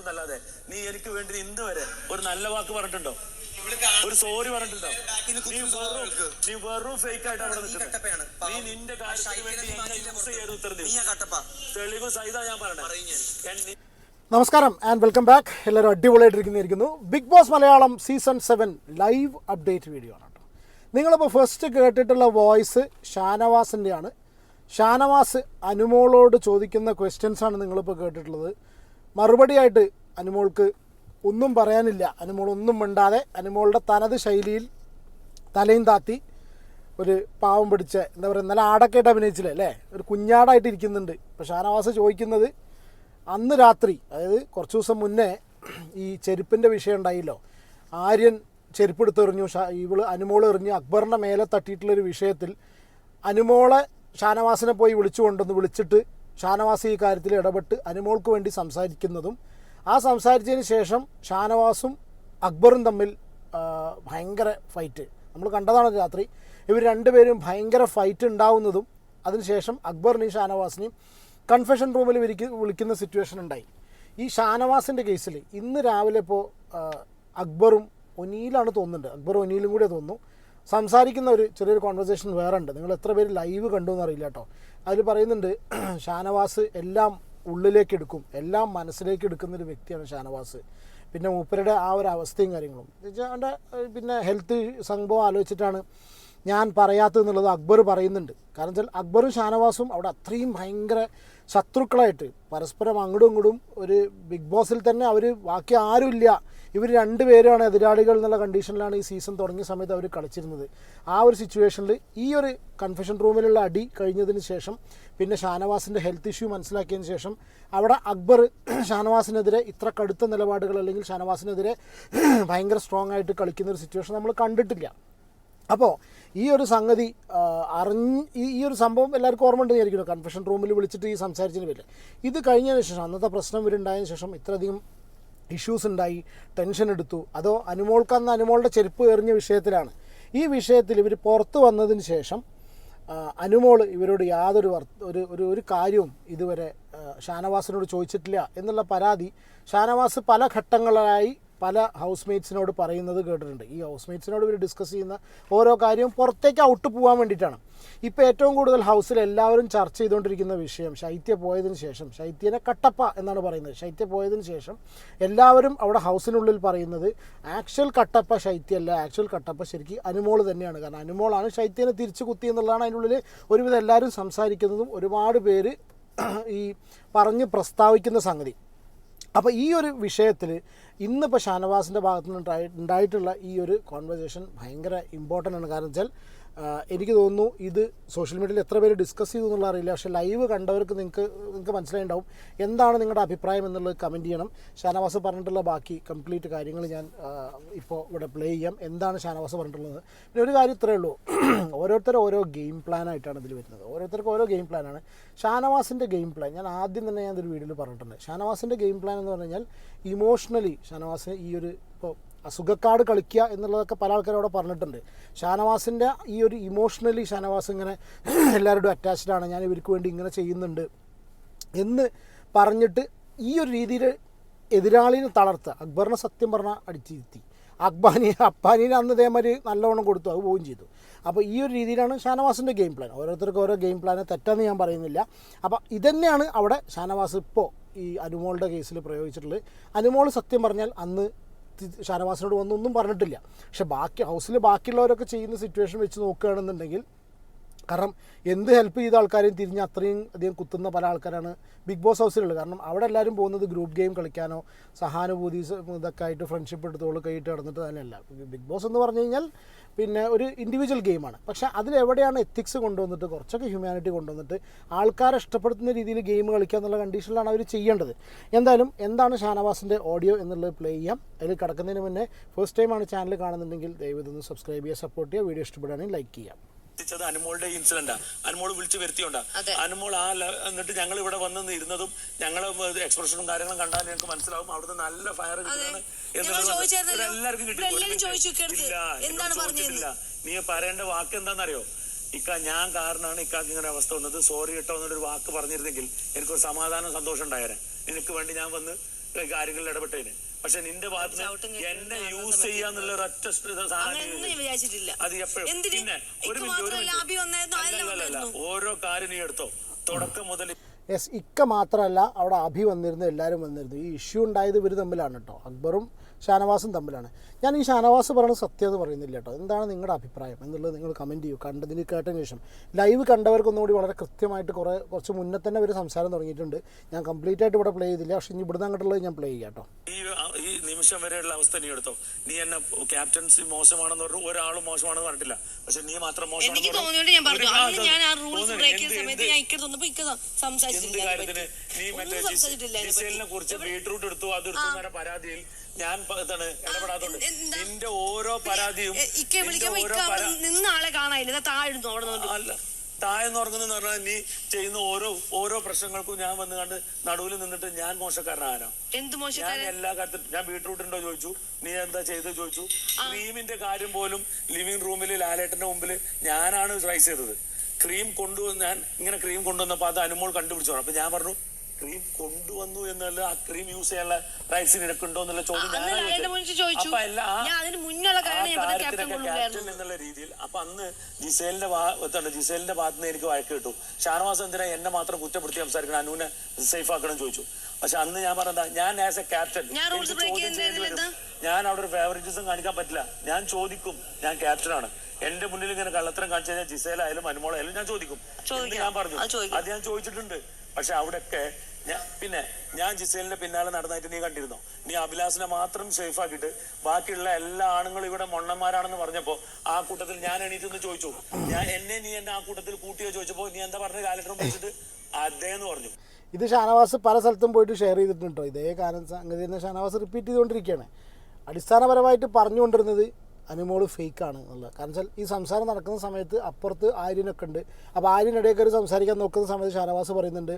വിളിച്ചു എന്നല്ലാതെ നീ എനിക്ക് വേണ്ടി ഇന്ന് വരെ ഒരു നല്ല വാക്ക് പറഞ്ഞിട്ടുണ്ടോ? ഒരു സോറി പറഞ്ഞിട്ടുണ്ടോ? നീ വെറും നീ വെറും ഫേക്ക് ആയിട്ട് അവിടെ നിൽക്കുന്നത് നീ നിന്റെ കാര്യത്തിന് വേണ്ടി എന്നെ യൂസ് ചെയ്ത് ഉത്തരം നീ ആ കട്ടപ്പ. തെളിവ് സഹിത ഞാൻ പറഞ്ഞത് നമസ്കാരം ആൻഡ് വെൽക്കം ബാക്ക് എല്ലാവരും അടിപൊളിയായിട്ടിരിക്കുന്നിരിക്കുന്നു big boss Malayalam season seven live update video ആണ് കേട്ടോ. നിങ്ങളിപ്പോൾ ഫസ്റ്റ് കേട്ടിട്ടുള്ള വോയിസ് ഷാനവാസിന്റെയാണ് ഷാനവാസ് അനുമോളോട് ചോദിക്കുന്ന ക്വസ്റ്റ്യൻസാണ് ആണ് നിങ്ങളിപ്പോൾ കേട്ടിട്ടുള്ളത്. മറുപടിയായിട്ട് അനുമോൾക്ക് ഒന്നും പറയാനില്ല. അനുമോൾ ഒന്നും മിണ്ടാതെ അനുമോളുടെ തനത് ശൈലിയിൽ തലയും താത്തി ഒരു പാവം പിടിച്ച എന്താ പറയുക നല്ല ആടൊക്കെയായിട്ട് അഭിനയിച്ചില്ലേ അല്ലേ? ഒരു കുഞ്ഞാടായിട്ട് ഇരിക്കുന്നുണ്ട്. ഇപ്പോൾ ഷാനവാസ് ചോദിക്കുന്നത് അന്ന് രാത്രി അതായത് കുറച്ച് ദിവസം മുന്നേ ഈ ചെരുപ്പിന്റെ വിഷയം ഉണ്ടായില്ലോ. ആര്യൻ ചെരുപ്പെടുത്ത് എറിഞ്ഞു ഷാ ഇവൾ അനുമോൾ എറിഞ്ഞു അക്ബറിന്റെ മേലെ തട്ടിയിട്ടുള്ളൊരു വിഷയത്തിൽ അനുമോളെ ഷാനവാസിനെ പോയി വിളിച്ചു കൊണ്ടുവന്ന് വിളിച്ചിട്ട് ഷാനവാസ് ഈ കാര്യത്തിൽ ഇടപെട്ട് അനുമോൾക്ക് വേണ്ടി സംസാരിക്കുന്നതും ആ സംസാരിച്ചതിന് ശേഷം ഷാനവാസും അക്ബറും തമ്മിൽ ഭയങ്കര ഫൈറ്റ്. നമ്മൾ കണ്ടതാണ് രാത്രി. ഇവർ രണ്ടുപേരും ഭയങ്കര ഫൈറ്റ് ഉണ്ടാവുന്നതും അതിനുശേഷം അക്ബറിനെയും ഷാനവാസിനെയും കൺഫെഷൻ റൂമിൽ വിളിക്കുന്ന സിറ്റുവേഷൻ ഉണ്ടായി. ഈ ഷാനവാസിന്റെ കേസിൽ ഇന്ന് രാവിലെ ഇപ്പോൾ അക്ബറും ഒനീലാണ് തോന്നുന്നുണ്ട്. അക്ബറും ഒനീലും കൂടെ തോന്നുന്നു. സംസാരിക്കുന്ന ഒരു ചെറിയൊരു കോൺവെർസേഷൻ വേറെ ഉണ്ട്. നിങ്ങൾ എത്ര പേര് ലൈവ് കണ്ടു എന്നറിയില്ല കേട്ടോ. അതിൽ പറയുന്നുണ്ട് ഷാനവാസ് എല്ലാം ഉള്ളിലേക്ക് എടുക്കും. എല്ലാം മനസ്സിലേക്ക് എടുക്കുന്ന ഒരു വ്യക്തിയാണ് ഷാനവാസ്. പിന്നെ മൂപ്പരുടെ ആ ഒരു അവസ്ഥയും കാര്യങ്ങളും. അവന്റെ പിന്നെ ഹെൽത്ത് സംഭവം ആലോചിച്ചിട്ടാണ് ഞാൻ പറയാത്തതെന്നുള്ളത് അക്ബർ പറയുന്നുണ്ട്. കാരണം വെച്ചാൽ അക്ബറും ഷാനവാസും അവിടെ അത്രയും ഭയങ്കര ശത്രുക്കളായിട്ട്. പരസ്പരം അങ്ങോട്ടും ഇങ്ങോട്ടും ഒരു ബിഗ് ബോസിൽ തന്നെ അവർ ബാക്കി ആരുമില്ല ഇവർ രണ്ടുപേരാണ് എതിരാളികൾ എന്നുള്ള കണ്ടീഷനിലാണ് ഈ സീസൺ തുടങ്ങിയ സമയത്ത് അവർ കളിച്ചിരുന്നത്. ആ ഒരു സിറ്റുവേഷനിൽ ഈ ഒരു കൺഫെഷൻ റൂമിലുള്ള അടി കഴിഞ്ഞതിന് ശേഷം പിന്നെ ഷാനവാസിന്റെ ഹെൽത്ത് ഇഷ്യൂ മനസ്സിലാക്കിയതിന് ശേഷം അവിടെ അക്ബർ ഷാനവാസിനെതിരെ ഇത്ര കടുത്ത നിലപാടുകൾ അല്ലെങ്കിൽ ഷാനവാസിനെതിരെ ഭയങ്കര സ്ട്രോങ് ആയിട്ട് കളിക്കുന്ന ഒരു സിറ്റുവേഷൻ നമ്മൾ കണ്ടിട്ടില്ല. അപ്പോൾ ഈ ഒരു സംഗതി അറിഞ്ഞ് ഈ ഒരു സംഭവം എല്ലാവർക്കും ഓർമ്മ ഉണ്ടെന്ന് വിചാരിക്കുന്നു കൺഫെഷൻ റൂമിൽ വിളിച്ചിട്ട് ഈ സംസാരിച്ചതിന് പേരിൽ ഇത് കഴിഞ്ഞതിന് ശേഷം അന്നത്തെ പ്രശ്നം ഇവരുണ്ടായതിനു ശേഷം ഇത്രയധികം ഇഷ്യൂസ് ഉണ്ടായി ടെൻഷൻ എടുത്തു. അതോ അനുമോൾക്ക് അന്ന് അനുമോളുടെ ചെരുപ്പ് എറിഞ്ഞ വിഷയത്തിലാണ്. ഈ വിഷയത്തിൽ ഇവർ പുറത്ത് വന്നതിന് ശേഷം അനുമോൾ ഇവരോട് യാതൊരു ഒരു ഒരു ഒരു കാര്യവും ഇതുവരെ ഷാനവാസിനോട് ചോദിച്ചിട്ടില്ല എന്നുള്ള പരാതി ഷാനവാസ് പല ഘട്ടങ്ങളായി പല ഹൗസ് മേറ്റ്സിനോട് പറയുന്നത് കേട്ടിട്ടുണ്ട്. ഈ ഹൗസ് മേറ്റ്സിനോട് ഇവർ ഡിസ്കസ് ചെയ്യുന്ന ഓരോ കാര്യവും പുറത്തേക്ക് ഔട്ട് പോകാൻ വേണ്ടിയിട്ടാണ്. ഇപ്പോൾ ഏറ്റവും കൂടുതൽ ഹൗസിൽ എല്ലാവരും ചർച്ച ചെയ്തുകൊണ്ടിരിക്കുന്ന വിഷയം ശൈത്യ പോയതിന് ശേഷം ശൈത്യനെ കട്ടപ്പ എന്നാണ് പറയുന്നത്. ശൈത്യ പോയതിന് ശേഷം എല്ലാവരും അവിടെ ഹൗസിനുള്ളിൽ പറയുന്നത് ആക്ച്വൽ കട്ടപ്പ ശൈത്യല്ല. ആക്ച്വൽ കട്ടപ്പ ശരിക്കും അനുമോൾ തന്നെയാണ്. കാരണം അനുമോളാണ് ശൈത്യനെ തിരിച്ചു കുത്തി എന്നുള്ളതാണ് അതിനുള്ളിൽ ഒരുവിധം എല്ലാവരും സംസാരിക്കുന്നതും ഒരുപാട് പേര് ഈ പറഞ്ഞ് പ്രസ്താവിക്കുന്ന സംഗതി. അപ്പോൾ ഈ ഒരു വിഷയത്തിൽ ഇന്നിപ്പോൾ ഷാനവാസിന്റെ ഭാഗത്തുനിന്ന് ഉണ്ടായിട്ടുള്ള ഈ ഒരു കോൺവെർസേഷൻ ഭയങ്കര ഇമ്പോർട്ടന്റ് ആണ്. കാരണം വെച്ചാൽ എനിക്ക് തോന്നുന്നു ഇത് സോഷ്യൽ മീഡിയയിൽ എത്ര പേര് ഡിസ്കസ് ചെയ്തു എന്നുള്ള അറിയില്ല. പക്ഷേ ലൈവ് കണ്ടവർക്ക് നിങ്ങൾക്ക് നിങ്ങൾക്ക് മനസ്സിലായിട്ടുണ്ടാവും എന്താണ് നിങ്ങളുടെ അഭിപ്രായം എന്നുള്ളത് കമന്റ് ചെയ്യണം. ഷാനവാസ് പറഞ്ഞിട്ടുള്ള ബാക്കി കംപ്ലീറ്റ് കാര്യങ്ങൾ ഞാൻ ഇപ്പോൾ ഇവിടെ പ്ലേ ചെയ്യാം. എന്താണ് ഷാനവാസ് പറഞ്ഞിട്ടുള്ളത്? പിന്നെ ഒരു കാര്യം ഇത്രയേ ഉള്ളൂ. ഓരോരുത്തർ ഓരോ ഗെയിം പ്ലാൻ ആയിട്ടാണ് ഇതിൽ വരുന്നത്. ഓരോരുത്തർക്കും ഓരോ ഗെയിം പ്ലാനാണ് ഷാനവാസിന്റെ ഗെയിം പ്ലാൻ ഞാൻ ആദ്യം തന്നെ ഞാൻ ഇതൊരു വീഡിയോയിൽ പറഞ്ഞിട്ടുണ്ട്. ഷാനവാസിന്റെ ഗെയിം പ്ലാൻ എന്ന് പറഞ്ഞു കഴിഞ്ഞാൽ ഇമോഷണലി ഷാനവാസിന് ഈ ഒരു ഇപ്പോൾ അസുഖക്കാട് കളിക്കുക എന്നുള്ളതൊക്കെ പല ആൾക്കാരും അവിടെ പറഞ്ഞിട്ടുണ്ട്. ഷാനവാസിന്റെ ഈ ഒരു ഇമോഷണലി ഷാനവാസ് ഇങ്ങനെ എല്ലാവരോടും അറ്റാച്ച്ഡ് ആണ്. ഞാൻ ഇവർക്ക് വേണ്ടി ഇങ്ങനെ ചെയ്യുന്നുണ്ട് എന്ന് പറഞ്ഞിട്ട് ഈ ഒരു രീതിയിൽ എതിരാളിനെ തളർത്തുക അക്ബറിനെ സത്യം പറഞ്ഞാൽ അടിച്ചിരുത്തി അക്ബാനി അപ്പാനീനെ അന്ന് ഇതേമാതിരി നല്ലവണ്ണം കൊടുത്തു അത് പോവുകയും ചെയ്തു. അപ്പോൾ ഈ ഒരു രീതിയിലാണ് ഷാനവാസിന്റെ ഗെയിം പ്ലാൻ ഓരോരുത്തർക്കും ഓരോ ഗെയിം പ്ലാനെ തെറ്റാന്ന് ഞാൻ പറയുന്നില്ല. അപ്പോൾ ഇതന്നെയാണ് അവിടെ ഷാനവാസ് ഇപ്പോൾ ഈ അനുമോളുടെ കേസിൽ പ്രയോഗിച്ചിട്ടുള്ളത്. അനുമോൾ സത്യം പറഞ്ഞാൽ അന്ന് ഷാനവാസിനോട് വന്നൊന്നും പറഞ്ഞിട്ടില്ല. പക്ഷെ ബാക്കി ഹൗസിൽ ബാക്കിയുള്ളവരൊക്കെ ചെയ്യുന്ന സിറ്റുവേഷൻ വെച്ച് നോക്കുകയാണെന്നുണ്ടെങ്കിൽ കാരണം എന്ത് ഹെൽപ്പ് ചെയ്ത ആൾക്കാരെയും തിരിഞ്ഞ് അത്രയും അധികം കുത്തുന്ന പല ആൾക്കാരാണ് ബിഗ് ബോസ് ഹൗസിലുള്ളത് കാരണം അവിടെ എല്ലാവരും പോകുന്നത് ഗ്രൂപ്പ് ഗെയിം കളിക്കാനോ സഹാനുഭൂതി ഇതൊക്കെ ആയിട്ട് ഫ്രണ്ട്ഷിപ്പ് എടുത്തോളൂ കൈയിട്ട് നടന്നിട്ട് തന്നെയല്ല. ബിഗ് ബോസ് എന്ന് പറഞ്ഞു കഴിഞ്ഞാൽ പിന്നെ ഒരു ഇൻഡിവിജ്വൽ ഗെയിമാണ് പക്ഷേ അതിലെവിടെയാണ് എത്തിക്സ് കൊണ്ടുവന്നിട്ട് കുറച്ചൊക്കെ ഹ്യൂമാനിറ്റി കൊണ്ടുവന്നിട്ട് ആൾക്കാരെ ഇഷ്ടപ്പെടുത്തുന്ന രീതിയിൽ ഗെയിം കളിക്കുക എന്നുള്ള കണ്ടീഷനിലാണ് അവർ ചെയ്യേണ്ടത്. എന്തായാലും എന്താണ് ഷാനവാസിന്റെ ഓഡിയോ എന്നുള്ളത് പ്ലേ ചെയ്യാം. അതിൽ കിടക്കുന്നതിന് മുന്നേ ഫസ്റ്റ് ടൈമാണ് ചാനൽ കാണുന്നുണ്ടെങ്കിൽ ദയവ് ഇതൊന്ന് സബ്സ്ക്രൈബ് ചെയ്യുക സപ്പോർട്ട് ചെയ്യുക. വീഡിയോ ഇഷ്ടപ്പെടുകയാണെങ്കിൽ ലൈക്ക് ചെയ്യാം എത്തിച്ചത് അനുമോളുടെ ഇൻസിഡന്റാ അനുമോൾ വിളിച്ചു വരുത്തിയോണ്ടാ. അനുമോൾ ആ എന്നിട്ട് ഞങ്ങൾ ഇവിടെ വന്ന് ഇരുന്നതും ഞങ്ങളെ എക്സ്പ്രഷനും കാര്യങ്ങളും കണ്ടാൽ ഞങ്ങൾക്ക് മനസ്സിലാവും അവിടുന്ന് നല്ല ഫയർ കിട്ടുന്നത് ഞങ്ങൾ എല്ലാവർക്കും കിട്ടി ഇവിടെ ഒരു എല്ലാവരും മിനിറ്റ്. ചോദിച്ചു കേൾക്ക്. ഇല്ല, എന്താണ് എന്നോട് പറഞ്ഞതെന്ന്? ചോദിച്ചിട്ടില്ല. നീ പറയേണ്ട വാക്ക് എന്താണെന്നറിയോ? ഇക്ക ഞാൻ കാരണമാണ് ഇക്കാക്ക് ഇങ്ങനെ അവസ്ഥ വന്നത്. സോറി കേട്ടോ എന്നൊരു വാക്ക് പറഞ്ഞിരുന്നെങ്കിൽ എനിക്കൊരു സമാധാനം സന്തോഷം ഉണ്ടായേനെ. നിനക്ക് വേണ്ടി ഞാൻ വന്ന് കാര്യങ്ങളിൽ ഇടപെട്ടതിന് പക്ഷെ നിന്റെ ഭാഗത്ത് എന്നെ യൂസ് ചെയ്യാന്നുള്ള ഒരു ഒറ്റ വിചാരിച്ചിട്ടില്ല. അത് എപ്പോഴും. പിന്നെ ഒരു മിനിറ്റ് ഓരോ കാര്യം നീ എടുത്തോ. തുടക്കം മുതൽ യെസ് ഇക്ക മാത്രമല്ല അവിടെ അഭി വന്നിരുന്നു എല്ലാവരും വന്നിരുന്നു. ഈ ഇഷ്യൂ ഉണ്ടായത് ഇവർ തമ്മിലാണ് കേട്ടോ അക്ബറും ഷാനവാസും തമ്മിലാണ്. ഞാൻ ഈ ഷാനവാസ് പറയുന്നത് സത്യം എന്ന് പറയുന്നില്ല കേട്ടോ. എന്താണ് നിങ്ങളുടെ അഭിപ്രായം എന്നുള്ളത് നിങ്ങൾ കമന്റ് ചെയ്യൂ. കണ്ടതിന് കേട്ടതിന് ശേഷം. ലൈവ് കണ്ടവർക്കൊന്നുകൂടി വളരെ കൃത്യമായിട്ട് കുറേ കുറച്ച് മുന്നേ തന്നെ ഒരു സംസാരം തുടങ്ങിയിട്ടുണ്ട്. ഞാൻ കംപ്ലീറ്റ് ആയിട്ട് ഇവിടെ പ്ലേ ചെയ്തില്ല. പക്ഷേ ഇനി ഇവിടുന്ന് അങ്ങോട്ടുള്ളത് ഞാൻ പ്ലേ ചെയ്യാം കേട്ടോ. ഈ ഈ നിമിഷം വരെയുള്ള അവസ്ഥ നീ എടുത്തോ? നീ എന്നെ ക്യാപ്റ്റൻസി മോശമാണെന്ന് പറഞ്ഞു ഒരാളും മോശമാണെന്ന് പറഞ്ഞിട്ടില്ല. പക്ഷെ നീ മാത്രം മോശമാണെന്ന് എനിക്ക് പറഞ്ഞു. തോന്നിയോണ്ട് ഞാൻ പറഞ്ഞു. അന്ന് ഞാൻ ആ റൂൾസ്. ബ്രേക്ക് ചെയ്ത സമയത്ത് ഞാൻ ഇക്കടെ തന്നപ്പോ ഇക്ക സംസാരിച്ചിട്ടില്ല കാര്യത്തിന് നീ മറ്റേ ഒന്നും സംസാരിച്ചിട്ടില്ല അതിനെ പറ്റി. ബീട്രൂട്ട് എടുത്തു അത് എടുത്തു പരാതിയിൽ ഞാൻ ഇതാണ് ഇടപെടാത്തോണ്ട്? നിന്റെ ഓരോ പരാതിയും നിന്ന ആളെ കാണാനില്ല. താഴ്ന്നു അവിടെ അല്ല താഴെന്ന് പറഞ്ഞാൽ നീ ചെയ്യുന്ന ഓരോ ഓരോ പ്രശ്നങ്ങൾക്കും ഞാൻ വന്ന് കണ്ട് നടുവിൽ നിന്നിട്ട് ഞാൻ മോശക്കാരനാണോ എന്ത് ഞാൻ എല്ലാ കാര്യത്തിലും ഞാൻ ബീട്രൂട്ടുണ്ടോ ചോദിച്ചു നീ എന്താ ചെയ്ത് ചോദിച്ചു. ക്രീമിന്റെ കാര്യം പോലും ലിവിംഗ് റൂമിൽ ലാലേട്ടന്റെ മുമ്പിൽ ഞാനാണ് റൈസ് ചെയ്തത്. ക്രീം കൊണ്ടുവന്ന് ഞാൻ ഇങ്ങനെ ക്രീം കൊണ്ടുവന്നപ്പോ അത് അനുമോൾ കണ്ടുപിടിച്ചു. അപ്പൊ ഞാൻ പറഞ്ഞു ക്രീം കൊണ്ടുവന്നു എന്നല്ല ആ ക്രീം യൂസ് ചെയ്യാനുള്ള റൈറ്റ്സ് നിനക്കുണ്ടോ എന്നുള്ള ചോദ്യം ക്യാപ്റ്റൻ എന്നുള്ള രീതിയിൽ അപ്പൊ അന്ന് ജിസേലിന്റെ ജിസേലിന്റെ ഭാഗത്ത് നിന്ന് എനിക്ക് വഴക്ക് കിട്ടു. ഷാനവാസ് എന്തിനാ എന്നെ മാത്രം കുറ്റപ്പെടുത്തി സംസാരിക്കണം? അനുവിനെ സേഫ് ആക്കണം ചോദിച്ചു. പക്ഷെ അന്ന് ഞാൻ പറഞ്ഞ ഞാൻ ആസ് എ ക്യാപ്റ്റൻ ഞാൻ അവിടെ ഒരു ഫേവറിറ്റിസം കാണിക്കാൻ പറ്റില്ല. ഞാൻ ചോദിക്കും ഞാൻ ക്യാപ്റ്റനാണ് എന്റെ മുന്നിൽ ഇങ്ങനെ കള്ളത്തരം കാണിച്ചു കഴിഞ്ഞാൽ ജിസേലായാലും അനുമോളായാലും ഞാൻ ചോദിക്കും. ഞാൻ പറഞ്ഞു? അത് ഞാൻ ചോദിച്ചിട്ടുണ്ട്. പക്ഷെ അവിടെയൊക്കെ പിന്നെ ഞാൻ ജിസേലിന്റെ പിന്നാലെ നടന്നായിട്ട് നീ കണ്ടിരുന്നോ? നീ അഭിലാസിനെ മാത്രം സേഫ് ബാക്കിയുള്ള എല്ലാ ആണുങ്ങളും ഇവിടെ മൊണ്ണന്മാരാണെന്ന് പറഞ്ഞപ്പോ ആ കൂട്ടത്തിൽ ഞാൻ എണീറ്റ് നിന്ന് ചോദിച്ചു. ഞാൻ എന്നെ നീ എന്നെ ആ കൂട്ടത്തിൽ കൂട്ടിയോ ചോദിച്ചപ്പോ നീ എന്താ പറഞ്ഞ? കാലഘട്ടം വെച്ചിട്ട് അദ്ദേഹം പറഞ്ഞു. ഇത് ഷാനവാസ് പല സ്ഥലത്തും പോയിട്ട് ഷെയർ ചെയ്തിട്ടുണ്ടോ? ഇതേ കാരണം സംഗതി തന്നെ ഷാനവാസ് റിപ്പീറ്റ് ചെയ്തുകൊണ്ടിരിക്കുകയാണ്. അടിസ്ഥാനപരമായിട്ട് പറഞ്ഞുകൊണ്ടിരുന്നത് അനുമോൾ ഫേക്കാണ് എന്നുള്ളത് കാരണം വെച്ചാൽ ഈ സംസാരം നടക്കുന്ന സമയത്ത് അപ്പുറത്ത് ആര്യനൊക്കെ ഉണ്ട്. അപ്പോൾ ആര്യനിടയിൽ കയറി സംസാരിക്കാൻ നോക്കുന്ന സമയത്ത് ഷാനവാസ് പറയുന്നുണ്ട്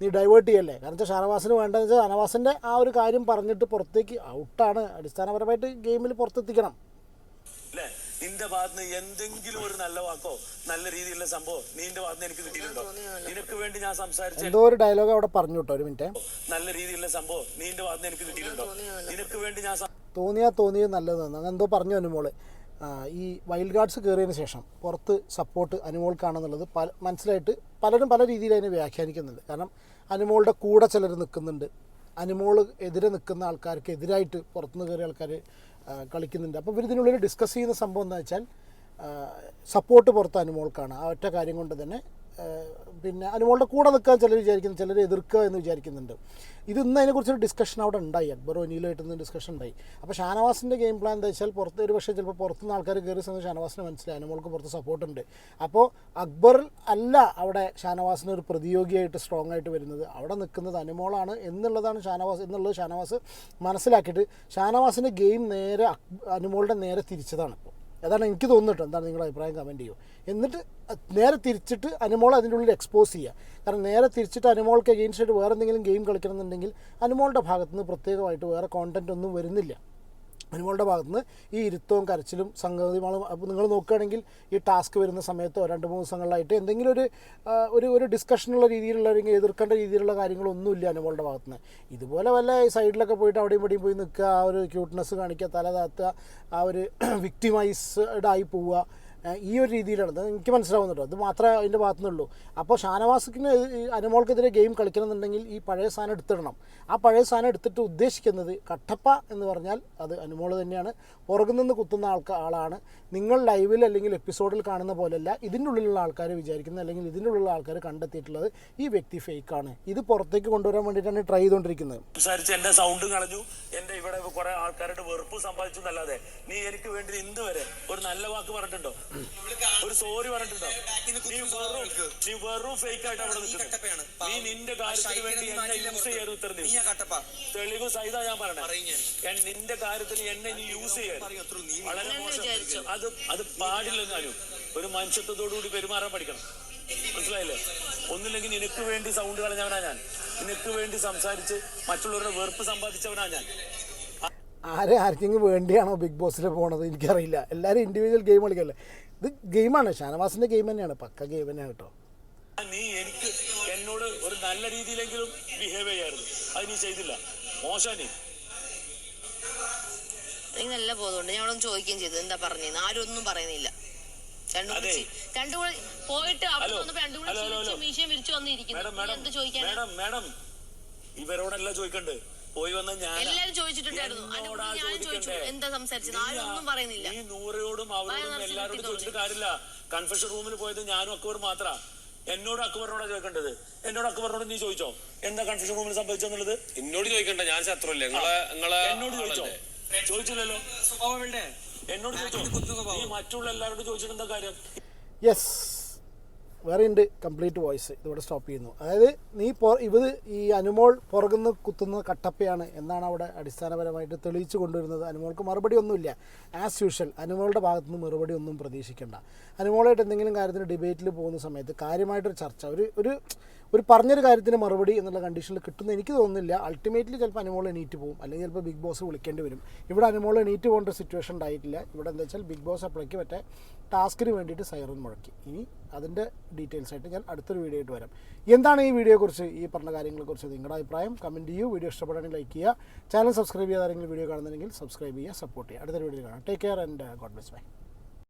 നീ ഡൈവേർട്ട് ചെയ്യല്ലേ? കാരണം വെച്ചാൽ ഷാനവാസിന് വേണ്ടതെന്ന് വെച്ചാൽ ഷാനവാസിന്റെ ആ ഒരു കാര്യം പറഞ്ഞിട്ട് പുറത്തേക്ക് ഔട്ടാണ് അടിസ്ഥാനപരമായിട്ട് ഗെയിമിൽ പുറത്തെത്തിക്കണം. നിന്റെ ഭാഗത്ത് നിന്ന് എന്തെങ്കിലും ഒരു നല്ല വാക്കോ നല്ല രീതിയിലുള്ള സംഭവം നിന്റെ ഭാഗത്ത് നിന്ന് എനിക്ക് കിട്ടിയിട്ടുണ്ടോ? നിനക്ക് വേണ്ടി ഞാൻ സംസാരിച്ച എന്തോ ഒരു ഡയലോഗ് അവിടെ പറഞ്ഞു കേട്ടോ ഒരു മിനിറ്റ് നല്ല രീതിയിലുള്ള സംഭവം നിന്റെ ഭാഗത്ത് നിന്ന് എനിക്ക് കിട്ടിയിട്ടുണ്ടോ? നിനക്ക് വേണ്ടി ഞാൻ തോന്നിയാ തോന്നിയത് നല്ലതെന്ന് എന്തോ പറഞ്ഞു അനുമോൾ ഈ വൈൽഡ് ഗാർഡ്സ് കയറിയതിന് ശേഷം പുറത്ത് സപ്പോർട്ട് അനുമോൾക്കാണെന്നുള്ളത് പല മനസ്സിലായിട്ട് പലരും പല രീതിയിൽ അതിനെ വ്യാഖ്യാനിക്കുന്നുണ്ട്. കാരണം അനുമോളുടെ കൂടെ ചിലർ നിൽക്കുന്നുണ്ട്. അനുമോൾ എതിരെ നിൽക്കുന്ന ആൾക്കാർക്ക് എതിരായിട്ട് പുറത്തുനിന്ന് കയറിയ ആൾക്കാർ കളിക്കുന്നുണ്ട്. അപ്പോൾ ഇവർ ഇതിനുള്ളിൽ ഡിസ്കസ് ചെയ്യുന്ന സംഭവം എന്താ വെച്ചാൽ സപ്പോർട്ട് പുറത്ത് അനുമോൾക്കാണ്. ആ ഒറ്റ കാര്യം കൊണ്ട് തന്നെ പിന്നെ അനുമോളുടെ കൂടെ നിൽക്കാൻ ചിലർ വിചാരിക്കുന്നു ചിലർ എതിർക്കുക എന്ന് വിചാരിക്കുന്നുണ്ട്. ഇത് ഇന്ന് അതിനെക്കുറിച്ചൊരു ഡിസ്കഷൻ അവിടെ ഉണ്ടായി. അക്ബർ ഒനിയിലായിട്ട് ഡിസ്കഷൻ ഉണ്ടായി. അപ്പോൾ ഷാനവാസിന്റെ ഗെയിം പ്ലാൻ എന്താ വെച്ചാൽ പുറത്ത് ഒരു പക്ഷേ ചിലപ്പോൾ പുറത്തുനിന്ന് ആൾക്കാർ കയറി സമയത്ത് ഷാനവാസിന് മനസ്സിലായി. അനുമോൾക്ക് പുറത്ത് സപ്പോർട്ട് ഉണ്ട്. അപ്പോൾ അക്ബർ അല്ല അവിടെ ഷാനവാസിന് ഒരു പ്രതിയോഗിയായിട്ട് സ്ട്രോങ് ആയിട്ട് വരുന്നത്. അവിടെ നിൽക്കുന്നത് അനുമോളാണ് എന്നുള്ളതാണ് ഷാനവാസ് എന്നുള്ളത് ഷാനവാസ് മനസ്സിലാക്കിയിട്ട് ഷാനവാസിന്റെ ഗെയിം നേരെ അനുമോളുടെ നേരെ തിരിച്ചതാണ് ഇപ്പോൾ അതാണ് എനിക്ക് തോന്നിട്ട് എന്താണ് നിങ്ങളുടെ അഭിപ്രായം? കമന്റ് ചെയ്യൂ. എന്നിട്ട് നേരെ തിരിച്ചിട്ട് അനുമോൾ അതിന്റെ ഉള്ളിൽ എക്സ്പോസ് ചെയ്യുക. കാരണം നേരെ തിരിച്ചിട്ട് അനുമോൾക്ക് അഗെയിൻസ്റ്റ് ആയിട്ട് വേറെ എന്തെങ്കിലും ഗെയിം കളിക്കണമെന്നുണ്ടെങ്കിൽ അനുമോളുടെ ഭാഗത്തുനിന്ന് പ്രത്യേകമായിട്ട് വേറെ കോണ്ടന്റ് ഒന്നും വരുന്നില്ല. അനുമോളുടെ ഭാഗത്തുനിന്ന് ഈ ഇരുത്തവും കരച്ചിലും സംഗതികളും അപ്പോൾ നിങ്ങൾ നോക്കുകയാണെങ്കിൽ ഈ ടാസ്ക് വരുന്ന സമയത്തോ രണ്ട് മൂന്ന് ദിവസങ്ങളിലായിട്ട് എന്തെങ്കിലും ഒരു ഒരു ഒരു ഡിസ്കഷനുള്ള രീതിയിലുള്ള അല്ലെങ്കിൽ എതിർക്കേണ്ട രീതിയിലുള്ള കാര്യങ്ങളൊന്നുമില്ല അനുമോളുടെ ഭാഗത്തുനിന്ന്. ഇതുപോലെ വല്ല സൈഡിലൊക്കെ പോയിട്ട് അവിടെയും ഇവിടെയും പോയി നിൽക്കുക ആ ഒരു ക്യൂട്ട്നെസ് കാണിക്കുക തല താത്തുക ആ ഒരു വിക്ടിമൈസ്ഡ് ആയി പോവുക ഈ ഒരു രീതിയിലാണ്. എനിക്ക് മനസ്സിലാവുന്നുണ്ട് അത് മാത്രമേ അതിന്റെ ഭാഗത്തുനിന്നുള്ളൂ. അപ്പോൾ ഷാനവാസിന് ഈ അനുമോൾക്കെതിരെ ഗെയിം കളിക്കണമെന്നുണ്ടെങ്കിൽ ഈ പഴയ സാധനം എടുത്തിടണം. ആ പഴയ സാധനം എടുത്തിട്ട് ഉദ്ദേശിക്കുന്നത് കട്ടപ്പ എന്ന് പറഞ്ഞാൽ അത് അനുമോൾ തന്നെയാണ്. പുറകിൽ നിന്ന് കുത്തുന്ന ആൾക്ക് ആളാണ്. നിങ്ങൾ ലൈവിൽ അല്ലെങ്കിൽ എപ്പിസോഡിൽ കാണുന്ന പോലെയല്ല ഇതിന്റെ ഉള്ളിലുള്ള ആൾക്കാർ വിചാരിക്കുന്നത് അല്ലെങ്കിൽ ഇതിന്റെ ഉള്ളിലുള്ള ആൾക്കാർ കണ്ടെത്തിയിട്ടുള്ളത് ഈ വ്യക്തി ഫേക്കാണ് ഇത് പുറത്തേക്ക് കൊണ്ടുവരാൻ വേണ്ടിയിട്ടാണ് ട്രൈ ചെയ്തുകൊണ്ടിരിക്കുന്നത്. സംസാരിച്ച് എന്റെ സൗണ്ടും കളഞ്ഞു. എന്റെ ഇവിടെ കുറെ ആൾക്കാരുടെ വെറുപ്പ് സമ്പാദിച്ചു എന്നല്ലാതെ നീ എനിക്ക് വേണ്ടി ഇന്ന് വരെ ഒരു നല്ല വാക്ക് പറഞ്ഞിട്ടുണ്ടോ? ഒരു സോറി പറഞ്ഞിട്ടുണ്ടോ? നീ വെറും നീ വെറും ഫേക്ക് ആയിട്ട് അവിടെ. നീ നിന്റെ കാര്യത്തിന് വേണ്ടി എന്നെ യൂസ് ചെയ്യാൻ ഉത്തരം തെളിവ് സഹിത ഞാൻ പറഞ്ഞു പറഞ്ഞത് നിന്റെ കാര്യത്തിന് എന്നെ നീ യൂസ്. നീ വളരെ മോശം. അത് അത് പാടില്ലെന്നാലും ഒരു മനുഷ്യത്വത്തോടുകൂടി പെരുമാറാൻ പഠിക്കണം. മനസ്സിലായില്ലേ? ഒന്നില്ലെങ്കിൽ നിനക്ക് വേണ്ടി സൗണ്ട് കളഞ്ഞവനാ ഞാൻ. നിനക്ക് വേണ്ടി സംസാരിച്ച് മറ്റുള്ളവരുടെ വെറുപ്പ് സമ്പാദിച്ചവനാ ഞാൻ. ആരെ ആർക്കെങ്കിലും വേണ്ടിയാണോ ബിഗ് ബോസിൽ പോണത്? എനിക്കറിയില്ല. എല്ലാവരും ഇൻഡിവിജ്വൽ ഗെയിം കളിക്കല്ലേ? ഇത് ഗെയിമാണ് ഷാനവാസിന്റെ ഗെയിം തന്നെയാണ്. പക്ക ഗെയിം തന്നെയാണ് കേട്ടോ. നീ എനിക്ക് എന്നോട് ഒരു നല്ല രീതിയിലെങ്കിലും ബിഹേവ് ചെയ്യായിരുന്നു. അത് നീ ചെയ്തില്ല. മോശാനി. എനിക്ക് നല്ല ബോധമുണ്ട്. ഞാൻ അവിടെ ചോദിക്കുകയും ചെയ്തു. എന്താ പറഞ്ഞു ആരും ഒന്നും പറയുന്നില്ല. രണ്ടു കൂടി പോയിട്ട് അവിടെ. വന്നപ്പോ രണ്ടു കൂടി. മീശയും വിരിച്ചു വന്നിരിക്കുന്നു. എന്ത് ചോദിക്കാൻ മാഡം മാഡം ഇവരോടല്ല ചോദിക്കണ്ട്? പോയി വന്ന ഞാൻ എല്ലാരും ചോദിച്ചിട്ടുണ്ടായിരുന്നു. എന്നോടാ ഞാൻ ചോദിച്ചു ചോദിക്കണ്ടേ? എന്താ സംസാരിച്ചത്? ആരും ഒന്നും പറയുന്നില്ല. ഈ നൂറയോടും അവരോടും നിറച്ച് കിട്ടിയതോടെ. ചോദിച്ചിട്ട് കാര്യമില്ല. കൺഫെഷൻ റൂമിൽ പോയത് ഞാനും അക്ബർ മാത്ര. എന്നോട് അക്ബറിനോടാ ചോദിക്കേണ്ടത്? എന്നോട് അക്ബറിനോട് നീ ചോദിച്ചോ? എന്താ കൺഫെഷൻ റൂമിൽ സംഭവിച്ചെന്നുള്ളത്? എന്നോട് ചോദിക്കണ്ട. ഞാൻ ശത്രുല്ലേ നിങ്ങളെ നിങ്ങളെ എന്നോട് ചോദിച്ചോ? ആളല്ലേ? ചോദിച്ചില്ലല്ലോ. സ്വഭാവങ്ങളുടെ എന്നോട് ചോദിച്ചോ? നീ മറ്റുള്ള എല്ലാവരോടും ചോദിച്ചിട്ട് എന്താ കാര്യം? യെസ് വേറെ ഉണ്ട് കംപ്ലീറ്റ് വോയിസ് ഇതിവിടെ സ്റ്റോപ്പ് ചെയ്യുന്നു. അതായത് നീ പൊ ഇവത് ഈ അനുമോൾ പുറകുന്ന് കുത്തുന്ന കട്ടപ്പയാണ് എന്നാണ് അവിടെ അടിസ്ഥാനപരമായിട്ട് തെളിയിച്ചു കൊണ്ടുവരുന്നത്. അനുമോൾക്ക് മറുപടി ഒന്നുമില്ല. ആസ് യൂഷ്വൽ അനുമോളുടെ ഭാഗത്തു നിന്ന് മറുപടി ഒന്നും പ്രതീക്ഷിക്കേണ്ട. അനുമോളായിട്ട് എന്തെങ്കിലും കാര്യത്തിന് ഡിബേറ്റിൽ പോകുന്ന സമയത്ത് കാര്യമായിട്ടൊരു ചർച്ച ഒരു ഒരു ഒരു പറഞ്ഞൊരു കാര്യത്തിന് മറുപടി എന്നുള്ള കണ്ടീഷനിൽ കിട്ടുന്ന എനിക്ക് തോന്നുന്നില്ല. അൾട്ടിമേറ്റ്ലി ചിലപ്പോൾ അനുമോൾ എണീറ്റ് പോകും. അല്ലെങ്കിൽ ചിലപ്പോൾ ബിഗ് ബോസ് വിളിക്കേണ്ടി വരും. ഇവിടെ അനുമോൾ എണീറ്റ് പോകേണ്ട സിറ്റുവേഷൻ ഉണ്ടായിട്ടില്ല. ഇവിടെ എന്താ വെച്ചാൽ ബിഗ് ബോസ് അപ്പോഴേക്ക് മറ്റേ ടാസ്കിന് വേണ്ടിയിട്ട് സൈറൻ മുഴക്കി. ഇനി അതിന്റെ ഡീറ്റെയിൽസ് ആയിട്ട് ഞാൻ അടുത്തൊരു വീഡിയോ ആയിട്ട് വരാം. എന്താണ് ഈ വീഡിയോയെക്കുറിച്ച് ഈ പറഞ്ഞ കാര്യങ്ങളെക്കുറിച്ച് നിങ്ങളുടെ അഭിപ്രായം? കമന്റ് ചെയ്യൂ. വീഡിയോ ഇഷ്ടപ്പെടുകയാണെങ്കിൽ ലൈക്ക് ചെയ്യുക. ചാനൽ സബ്സ്ക്രൈബ് ചെയ്യാതെ ആരെങ്കിലും വീഡിയോ കാണുന്നുണ്ടെങ്കിൽ സബ്സ്ക്രൈബ് ചെയ്യുക സപ്പോർട്ട് ചെയ്യുക. അടുത്തൊരു വീഡിയോ കാണാം. Take care and God bless bye